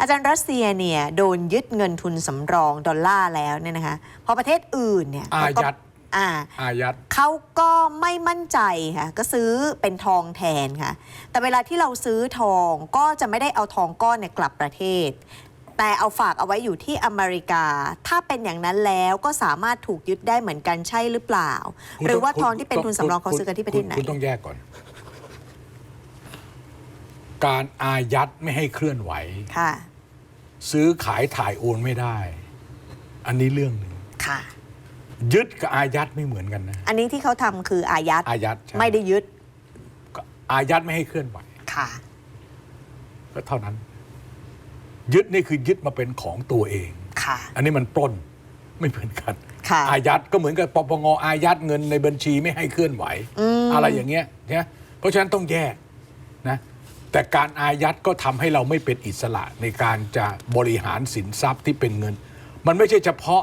อาจารย์รัสเซียเนี่ยโดนยึดเงินทุนสำรองดอลลาร์แล้วเนี่ยนะคะพอประเทศอื่นเนี่ยอาเขาก็ยัดอ่าอายัดเขาก็ไม่มั่นใจค่ะก็ซื้อเป็นทองแทนค่ะ แต่เวลาที่เราซื้อทองก็จะไม่ได้เอาทองก้อนเนี่ยกลับประเทศ แต่เอาฝากเอาไว้อยู่ที่อเมริกา ถ้าเป็นอย่างนั้นแล้วก็สามารถถูกยึดได้เหมือนกันใช่หรือเปล่าคุณหรือว่าคุณทองที่เป็นทุนสำรองเขาคุณซื้อกันที่ประเทศไหนคุณคุณต้องแยกก่อน การอายัดไม่ให้เคลื่อนไหว ค่ะ ซื้อขายถ่ายโอนไม่ได้ อันนี้เรื่องหนึ่งค่ะ ยึดกับอายัดไม่เหมือนกันนะ อันนี้ที่เขาทำคืออายัด อายัดใช่ไม่ได้ยึดก็อายัดไม่ให้เคลื่อนไหว ค่ะ ก็เท่านั้น ยึดนี่คือยึดมาเป็นของตัวเอง ค่ะ อันนี้มันปล้นไม่เหมือนกัน ค่ะ อายัดก็เหมือนกับปปงอายัดเงินในบัญชีไม่ให้เคลื่อนไหวมอะไรอย่างเงี้ยเนี่ยเพราะฉะนั้นต้องแยกนะ แต่การอายัดก็ทำให้เราไม่เป็นอิสระในการจะบริหารสินทรัพย์ที่เป็นเงิน มันไม่ใช่เฉพาะ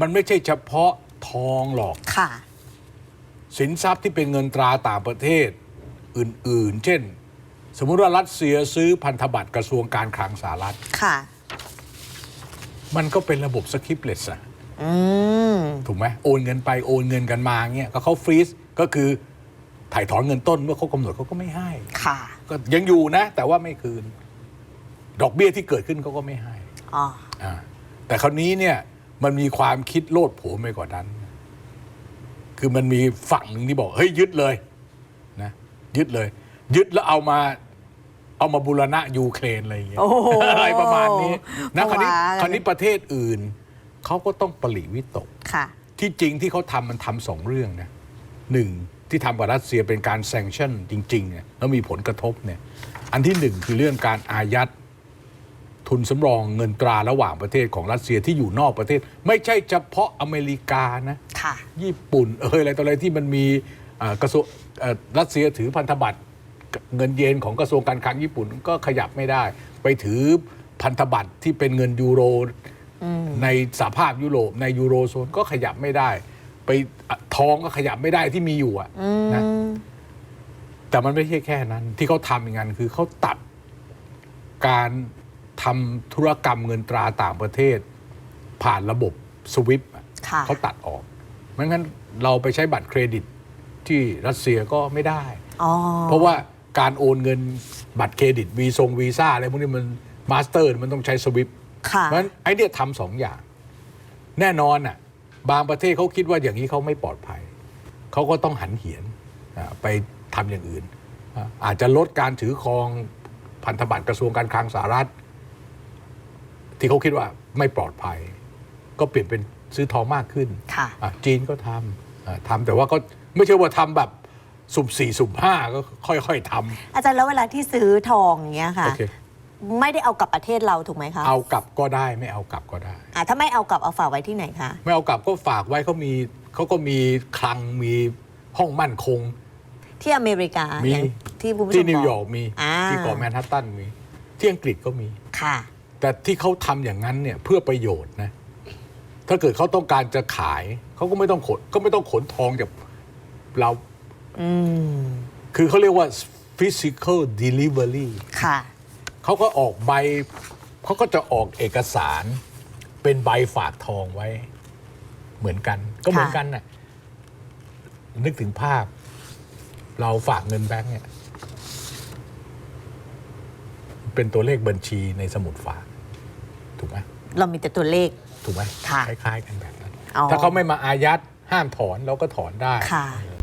มันไม่ใช่เฉพาะทองหรอกค่ะ สินทรัพย์ที่เป็นเงินตราต่างประเทศอื่นๆ เช่น สมมุติว่ารัสเซียซื้อพันธบัตรกระทรวงการคลังสหรัฐค่ะ มันก็เป็นระบบสคริปต์เลสอะอืมถูกไหมโอนเงินไปโอนเงินกันมาเงี้ยก็เขาฟรีซก็คือ ถ่ายถอนเงินต้นเมื่อเขากำหนดเขาก็ไม่ให้ ค่ะ ก็ยังอยู่นะ แต่ว่าไม่คืน ดอกเบี้ยที่เกิดขึ้นเขาก็ไม่ให้อ๋อ อ่าแต่คราวนี้เนี่ยมันมีความคิดโลดโผนไปกว่านั้น คือมันมีฝั่งหนึ่งที่บอกเฮ้ยยึดเลยนะยึดเลย ยึดแล้วเอามา เอามาบูรณะยูเครนอะไรอย่างเงี้ย โอ้โห อะไรประมาณนี้นะคราวนี้ผวาคราวนี้ประเทศอื่นเขาก็ต้องปริวิตก ค่ะ ที่จริงที่เขาทำมันทำสองเรื่องนะหนึ่ง ที่ทำกับรัสเซียเป็นการแซงชั่นจริงๆเนี่ยแล้วมีผลกระทบเนี่ยอันที่หนึ่งคือเรื่องการอายัดทุนสำรองเงินตราระหว่างประเทศของรัสเซียที่อยู่นอกประเทศ ไม่ใช่เฉพาะอเมริกานะค่ะ ญี่ปุ่นเอออะไรต่ออะไรที่มันมีเอ่อกระทรวงเอ่อรัสเซียถือพันธบัตรเงินเยนของกระทรวงการคลังญี่ปุ่นก็ขยับไม่ได้ ไปถือพันธบัตรที่เป็นเงินยูโร ในสหภาพยุโรปในยูโรโซนก็ขยับไม่ได้ ไปอะทองก็ขยับไม่ได้ที่มีอยู่อะนะแต่มันไม่ใช่แค่นั้น ที่เขาทำอย่างนั้นคือเขาตัดการทำธุรกรรมเงินตราต่างประเทศ ผ่านระบบสวิปค่ะเขาตัดออกไม่งั้นเราไปใช้บัตรเครดิตที่รัสเซียก็ไม่ได้อ๋อเพราะว่าการโอนเงินบัตรเครดิตวีซงวีซ่าอะไรพวกนี้มันมาสเตอร์มันต้องใช้สวิปค่ะเพราะฉะนั้นไอ้เนี่ยทำสองอย่าง แน่นอนอะ บางประเทศเขาคิดว่าอย่างนี้เขาไม่ปลอดภัย เขาก็ต้องหันเหียนอ่าไปทำอย่างอื่นอ่าอาจจะลดการถือครองพันธบัตรกระทรวงการคลังสหรัฐ ที่เขาคิดว่าไม่ปลอดภัย ก็เปลี่ยนเป็นซื้อทองมากขึ้นค่ะอะจีนก็ทำอ่าทำแต่ว่าก็ไม่ใช่ว่าทำแบบสุ่มสี่สุ่มห้าก็ค่อย ๆทอาจารย์แล้วเวลาที่ซื้อทองอย่างเงี้ยำค่ะโอเค ไม่ได้เอากลับประเทศเราถูกไหมคะเอากลับก็ได้ไม่เอากลับก็ได้ อะถ้าไม่เอากลับเอาฝากไว้ที่ไหนคะ ไม่เอากลับก็ฝากไว้เขามีเขาก็มีคลังมีห้องมั่นคง ที่อเมริกามี อย่างที่คุณผู้ชมที่นิวบยอร์กมีอ่า ที่เกาะแมนฮัตตันมี ที่อังกฤษก็มี ค่ะ แต่ที่เขาทำอย่างนั้นเนี่ยเพื่อประโยชน์นะ ถ้าเกิดเขาต้องการจะขายเขาก็ไม่ต้องขนก็ไม่ต้องขนทองจากเรา อืม คือเขาเรียกว่า physical delivery ค่ะ เขาก็ออกใบเขาก็จะออกเอกสารเป็นใบฝากทองไว้ เหมือนกัน ก็เหมือนกันน่ะนึกถึงภาพ เราฝากเงินแบงก์เนี่ย เป็นตัวเลขบัญชีในสมุดฝาก ถูกไหมเรามีแต่ตัวเลข ถูกไหมค่ะคล้ายๆกันแบบนั้นอ๋อถ้าเขาไม่มาอายัดห้ามถอนเราก็ถอนได้ ค่ะเออ